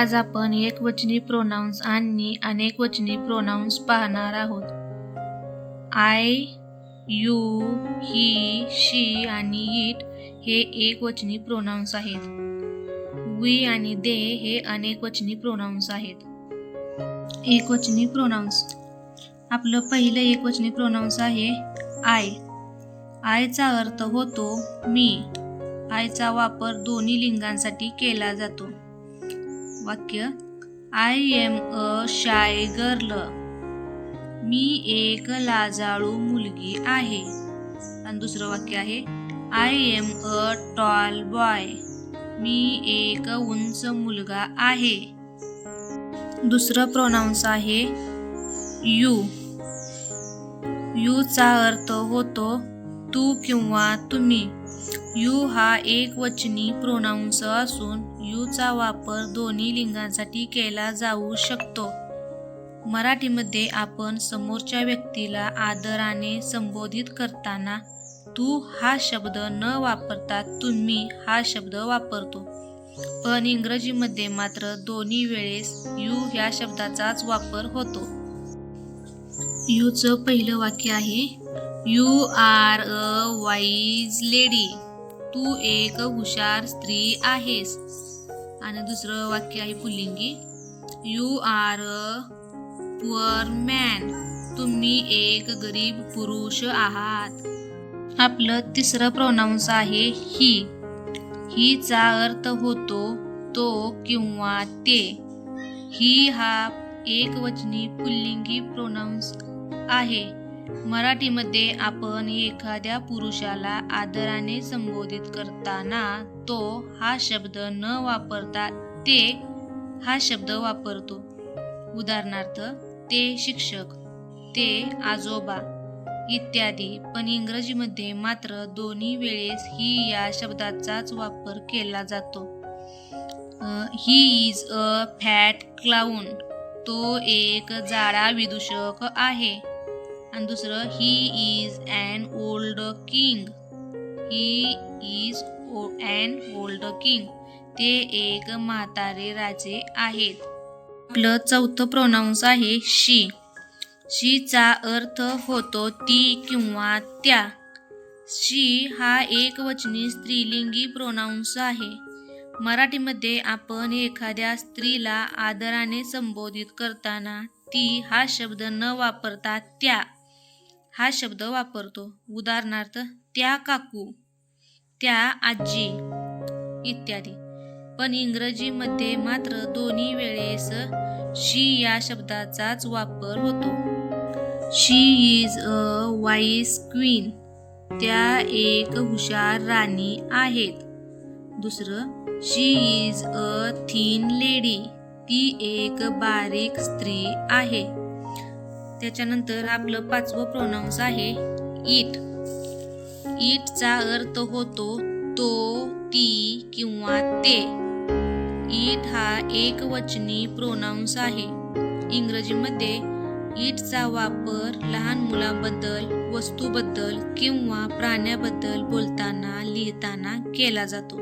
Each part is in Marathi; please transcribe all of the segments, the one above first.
आज आपण एकवचनी प्रोनाऊन्स आणि अनेकवचनी प्रोनाऊन्स पाहणार आहोत. आय यू ही शी आणि इट हे एकवचनी प्रोनाऊन्स आहेत. वी आणि दे हे अनेकवचनी प्रोनाऊन्स आहेत. एकवचनी प्रोनाऊन्स आपलं पहिलं एकवचनी प्रोनाउन्स आहे आय आयचा अर्थ होतो मी. आयचा वापर दोन्ही लिंगांसाठी केला जातो. वाक्य I am a shy girl मी एक लाजाळू मुलगी आहे. आणि दुसरं वाक्य आहे I am a tall boy मी एक उंच मुलगा आहे. दुसरं प्रोनाऊन्स आहे यू यूचा अर्थ होतो तू किंवा तुम्ही. यू हा एक वचनी प्रोनाऊन्स असून यूचा वापर दोन्ही लिंगांसाठी केला जाऊ शकतो. मराठीमध्ये आपण समोरच्या व्यक्तीला आदराने संबोधित करताना तू हा शब्द न वापरता तुम्ही हा शब्द वापरतो. पण इंग्रजीमध्ये मात्र दोन्ही वेळेस यू ह्या शब्दाचाच वापर होतो. यूचं पहिलं वाक्य आहे you are a wise lady. तू एक हुशार स्त्री आहेस. आणि दुसरं वाक्य आहे पुल्लिंगी. You are a poor man तुम्ही एक गरीब पुरुष आहात. आपलं तिसरं प्रोनाऊन्स आहे ही हीचा अर्थ होतो तो किंवा ते. ही हा एकवचनी पुल्लिंगी प्रोनाऊन्स आहे. मराठीमध्ये आपण एखाद्या पुरुषाला आदराने संबोधित करताना तो हा शब्द न वापरता ते हा शब्द वापरतो. उदाहरणार्थ ते शिक्षक ते आजोबा इत्यादी. पण इंग्रजीमध्ये मात्र दोन्ही वेळेस ही या शब्दाचाच वापर केला जातो. He is a fat clown तो एक जाडा विदूषक आहे. आणि दुसरं he is and old king he is oh and old king ते एक म्हातारे राजे आहेत. आपलं चौथं प्रोनाऊन्स आहे शी शीचा अर्थ होतो ती किंवा त्या. शी हा एकवचनी स्त्रीलिंगी प्रोनाऊन्स आहे. मराठीमध्ये आपण एखाद्या स्त्रीला आदराने संबोधित करताना ती हा शब्द न वापरता त्या. हा शब्द वापरतो. उदाहरणार्थ त्या काकू त्या आजी इत्यादी. पण इंग्रजीमध्ये मात्र दोन्ही वेळेस शी या शब्दाचाच वापर होतो. She is a wise queen त्या एक हुशार राणी आहेत. दुसरं she is a thin lady ती एक बारीक स्त्री आहे. त्याच्यानंतर आपलं पाचवं प्रोनाऊन्स आहे इट इटचा अर्थ होतो तो ती किंवा ते. इट हा एकवचनी प्रोनाऊन्स आहे. इंग्रजीमध्ये इटचा वापर लहान मुलांबद्दल वस्तूबद्दल किंवा प्राण्याबद्दल बोलताना लिहिताना केला जातो.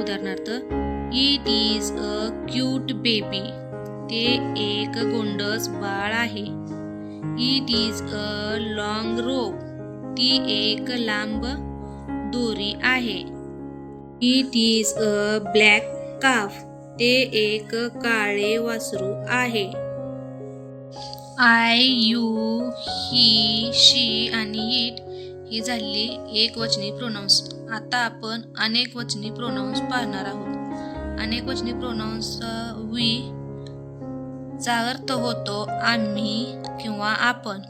उदाहरणार्थ it is a cute baby ते एक गोंडस बाळ आहे. It is a long rope ती एक लांब दोरी आहे. It is a black calf ते एक काळे वासरू आहे. आय यू ही शी आणि इट ही झाली एक वचनी प्रोनाऊन्स आता आपण अनेक वचनी प्रोनाऊन्स पाहणार आहोत. अनेक वचनी प्रोनाऊन्स वी uh, चा अर्थ होतो आम्ही किंवा आपण.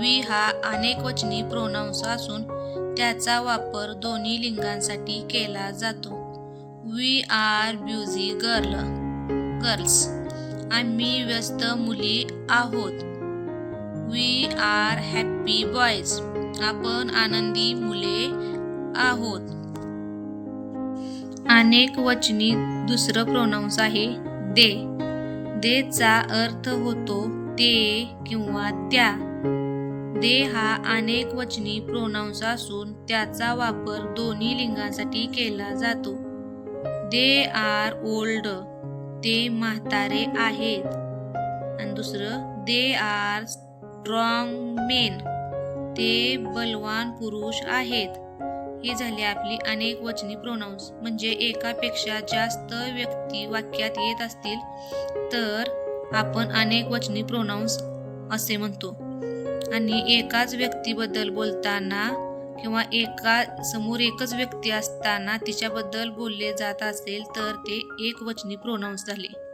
वी हा अनेक वचनी प्रोनाऊन्स असून त्याचा वापर दोन्ही लिंगांसाठी केला जातो. We are busy girl girls. आम्ही व्यस्त मुली आहोत. We are happy boys. आपण आनंदी मुले आहोत. अनेक वचनी दुसरं प्रोनाऊन्स आहे दे. देचा अर्थ होतो ते किंवा त्या. दे हा अनेक वचनी प्रोनाउन्स असून त्याचा वापर दोन्ही लिंगांसाठी केला जातो. दे आर ओल्ड ते म्हातारे आहेत. आणि दुसरं दे आर स्ट्रॉंग मेन ते बलवान पुरुष आहेत. ही झाली आपली अनेक वचनी प्रोनाऊन्स म्हणजे एकापेक्षा जास्त व्यक्ती वाक्यात येत असतील तर आपण अनेक वचनी प्रोनाऊन्स असे म्हणतो. आणि एकाच व्यक्तीबद्दल बोलताना किंवा एका समोर एकच व्यक्ती असताना तिच्याबद्दल बोलले जात असेल तर ते एक वचनी प्रोनाऊन्स झाले.